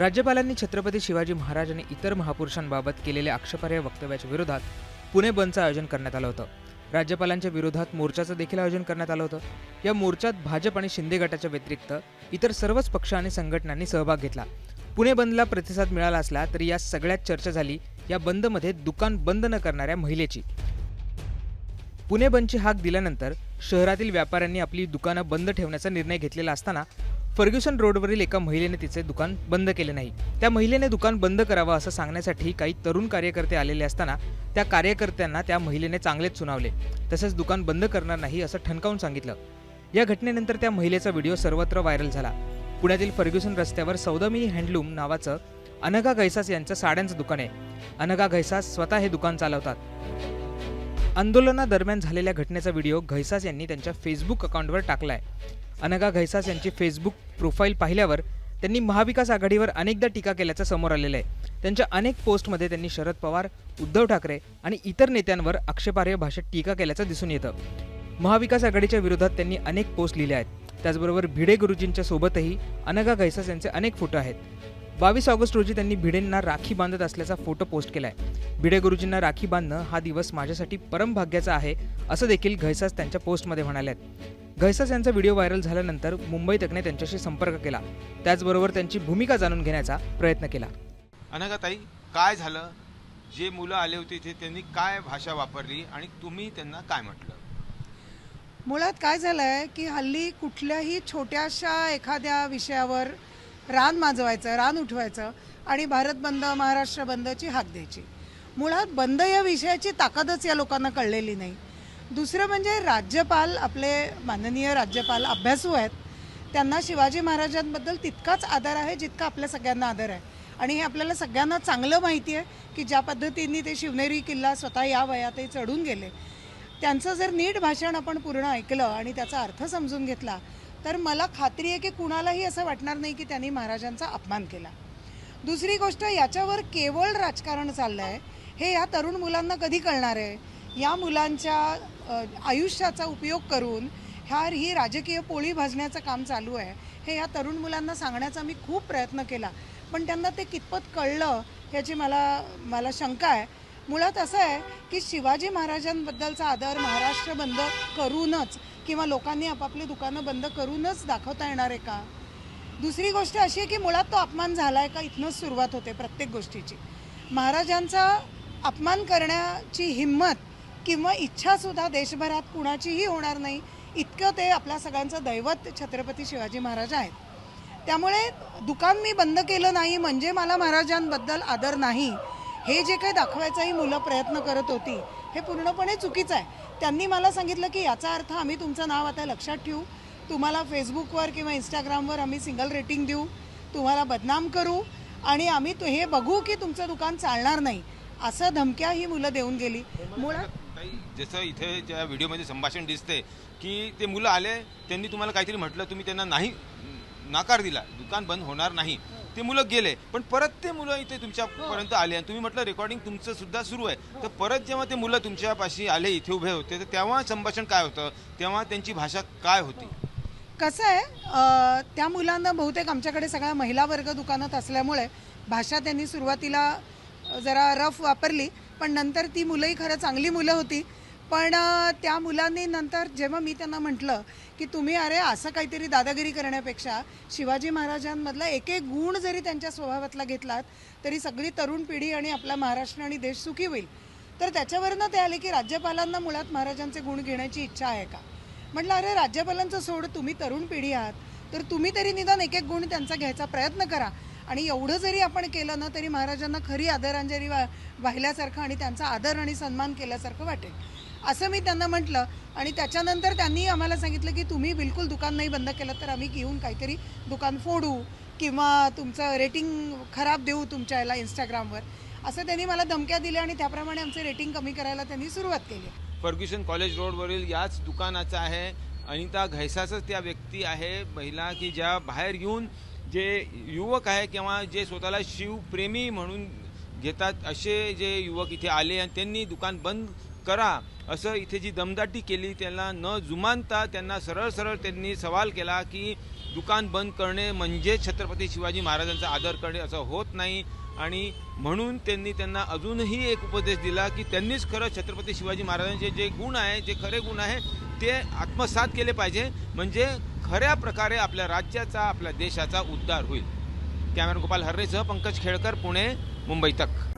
राज्यपालांनी छत्रपती शिवाजी महाराज आणि इतर महापुरुषांबाबत केलेल्या आक्षेपार्ह वक्तव्याच्या विरोधात पुणे बंदचं आयोजन करण्यात आलं होतं. राज्यपालांच्या विरोधात मोर्चाचं देखील आयोजन करण्यात आलं होतं. या मोर्चात भाजप आणि शिंदे गटाच्या व्यतिरिक्त इतर सर्वच पक्ष आणि संघटनांनी सहभाग घेतला. पुणे बंदला प्रतिसाद मिळाला असला तरी या सगळ्यात चर्चा झाली या बंदमध्ये दुकान बंद न करणाऱ्या महिलेची. पुणे बंदची हाक दिल्यानंतर शहरातील व्यापाऱ्यांनी आपली दुकानं बंद ठेवण्याचा निर्णय घेतलेला असताना फर्ग्युसन रोडवरील एका महिलेने तिचे दुकान बंद केले नाही. त्या महिलेने दुकान बंद करावं असं सांगण्यासाठी काही तरुण कार्यकर्ते आलेले असताना त्या कार्यकर्त्यांना त्या महिलेने चांगलेच सुनावले. तसेच दुकान बंद करणार नाही असं ठणकावून सांगितलं. या घटनेनंतर त्या महिलेचा व्हिडिओ सर्वत्र व्हायरल झाला. पुण्यातील फर्ग्युसन रस्त्यावर सौदामिनी हँडलूम नावाचं अनघा घैसास यांचं साड्यांचं दुकान आहे. अनघा घैसास स्वतः हे दुकान चालवतात. आंदोलनादरम्यान झालेल्या घटनेचा व्हिडिओ घैसास यांनी त्यांच्या फेसबुक अकाउंटवर टाकलाय. अनघा घैसास यांची फेसबुक प्रोफाईल पाहिल्यावर त्यांनी महाविकास आघाडीवर अनेकदा टीका केल्याचं समोर आलेलं आहे. त्यांच्या अनेक पोस्टमध्ये त्यांनी शरद पवार उद्धव ठाकरे आणि इतर नेत्यांवर आक्षेपार्ह भाषेत टीका केल्याचं दिसून येतं. महाविकास आघाडीच्या विरोधात त्यांनी अनेक पोस्ट लिहिल्या आहेत. त्याचबरोबर भिडे गुरुजींच्या सोबतही अनघा घैसास यांचे अनेक फोटो आहेत. बावीस ऑगस्ट रोजी त्यांनी भिडेंना राखी बांधत असल्याचा फोटो पोस्ट केला आहे भिडे गुरुजींना राखी बांधणं हा दिवस माझ्यासाठी परमभाग्याचा आहे असं देखील घैसास त्यांच्या पोस्टमध्ये म्हणाले आहेत. घैसास यांचा व्हिडिओ व्हायरल झाल्यानंतर मुंबई तकने त्यांच्याशी संपर्क केला. त्याचबरोबर त्यांची भूमिका जाणून घेण्याचा प्रयत्न केला. अनघाताई काय झालं? जे मुलं आले होते इथे त्यांनी काय भाषा वापरली आणि तुम्ही त्यांना काय म्हटलं? मुळात काय झालं आहे की हल्ली कुठल्याही छोट्याशा एखाद्या विषयावर रान माजवायचं रान उठवायचं आणि भारत बंद महाराष्ट्र बंदची हाक द्यायची. मुळात बंद या विषयाची ताकदच या लोकांना कळलेली नाही. दुसरं म्हणजे राज्यपाल आपले माननीय राज्यपाल अभ्यासू आहेत त्यांना शिवाजी महाराजांबद्दल तितकाच आदर आहे जितका आपल्या सगळ्यांना आदर आहे. आणि हे आपल्याला सगळ्यांना चांगलं माहिती आहे की ज्या पद्धतीने ते शिवनेरी किल्ला स्वतः या वयातही चढून गेले. त्यांचं जर नीट भाषण आपण पूर्ण ऐकलं आणि त्याचा अर्थ समजून घेतला तर मला खात्री आहे की कुणालाही असं वाटणार नाही की त्यांनी महाराजांचा अपमान केला. दुसरी गोष्ट याच्यावर केवळ राजकारण चाललं आहे हे या तरुण मुलांना कधी कळणार आहे? या मुलांच्या आयुष्याचा उपयोग करून ह्या ही राजकीय पोळी भाजण्याचं काम चालू आहे. हे ह्या तरुण मुलांना सांगण्याचा मी खूप प्रयत्न केला. पण त्यांना ते कितपत कळलं याची मला मला शंका आहे. मुळात असं आहे की शिवाजी महाराजांबद्दलचा आदर महाराष्ट्र बंद करूनच किंवा लोकांनी आपापली दुकानं बंद करूनच दाखवता येणार आहे का? दुसरी गोष्ट अशी आहे की मुळात तो अपमान झाला आहे का इथनंच सुरुवात होते प्रत्येक गोष्टीची. महाराजांचा अपमान करण्याची हिंमत किंवा इच्छासुद्धा देशभरात कुणाचीही होणार नाही इतकं ते आपल्या सगळ्यांचं दैवत छत्रपती शिवाजी महाराज आहेत. त्यामुळे दुकान मी बंद केलं नाही म्हणजे मला महाराजांबद्दल आदर नाही. हे जे काही दाखवायचाही मुलं प्रयत्न करत होती हे पूर्णपणे चुकीचं आहे. त्यांनी मला सांगितलं की याचा अर्थ आम्ही तुमचं नाव आता लक्षात ठेवू. तुम्हाला फेसबुकवर किंवा इंस्टाग्रामवर आम्ही सिंगल रेटिंग देऊ. तुम्हाला बदनाम करू आणि आम्ही हे बघू की तुमचं दुकान चालणार नाही. असं धमक्या ही मुलं देऊन गेली. मुळात जसं इथे ज्या व्हिडिओमध्ये संभाषण दिसते की ते मुलं आले त्यांनी तुम्हाला काहीतरी म्हटलं तुम्ही त्यांना नाही नाकार दिला दुकान बंद होणार नाही. ते मुलं गेले पण परत ते मुलं इथे तुमच्यापर्यंत आले आणि तुम्ही म्हटलं रेकॉर्डिंग तुमचं सुद्धा सुरू आहे. तर परत जेव्हा ते मुलं तुमच्यापाशी आले इथे उभे होते तर तेव्हा संभाषण काय होतं? तेव्हा त्यांची भाषा काय होती? कसं आहे त्या मुलांना बहुतेक आमच्याकडे सगळ्या महिला वर्ग दुकानात असल्यामुळे भाषा त्यांनी सुरुवातीला जरा रफ वापरली. पण नंतर ती मुलंही खरं चांगली मुलं होती. पण त्या मुलांनी नंतर जेव्हा मी त्यांना म्हटलं की तुम्ही अरे असं काहीतरी दादागिरी करण्यापेक्षा शिवाजी महाराजांमधला एक एक गुण जरी त्यांच्या स्वभावातला घेतलात तरी सगळी तरुण पिढी आणि आपला महाराष्ट्र आणि देश सुखी होईल. तर त्याच्यावरनं ते आले की राज्यपालांना मुळात महाराजांचे गुण घेण्याची इच्छा आहे का? म्हटलं अरे राज्यपालांचं सोड तुम्ही तरुण पिढी आहात. तर तुम्ही तरी निदान एक एक गुण त्यांचा घ्यायचा प्रयत्न करा. आणि एवढं जरी आपण केलं ना तरी महाराजांना खरी आदरांजली वा वाहिल्यासारखं आणि त्यांचा आदर आणि सन्मान केल्यासारखं वाटेल. असं मी त्यांना म्हटलं. आणि त्याच्यानंतर त्यांनी आम्हाला सांगितलं की तुम्ही बिलकुल दुकान नाही बंद केलं तर आम्ही घेऊन काहीतरी दुकान फोडू किंवा तुमचं रेटिंग खराब देऊ तुमच्या याला इंस्टाग्रामवर असं त्यांनी मला धमक्या दिल्या आणि त्याप्रमाणे आमचे रेटिंग कमी करायला त्यांनी सुरुवात केली. फर्ग्युसन कॉलेज रोडवरील याच दुकानाचा आहे. अनिता घैसासच त्या व्यक्ती आहे महिला की ज्या बाहेर येऊन जे युवक आहे किंवा जे स्वतःला शिवप्रेमी म्हणून घेतात असे जे युवक इथे आले आणि त्यांनी दुकान बंद करा असं इथे जी दमदाटी केली त्यांना न जुमानता त्यांना सरळ सरळ त्यांनी सवाल केला की दुकान बंद करणे म्हणजे छत्रपती शिवाजी महाराजांचा आदर करणे असं होत नाही. आणि म्हणून त्यांनी त्यांना अजूनही एक उपदेश दिला की त्यांनीच खरं छत्रपती शिवाजी महाराजांचे जे गुण आहे जे खरे गुण आहे ते आत्मसात केले पाहिजे. म्हणजे खऱ्या प्रकारे आपल्या राज्याचा आपल्या देशाचा उद्धार होईल. कॅमेरा गोपाल हर्रेसह पंकज खेळकर पुणे मुंबई तक.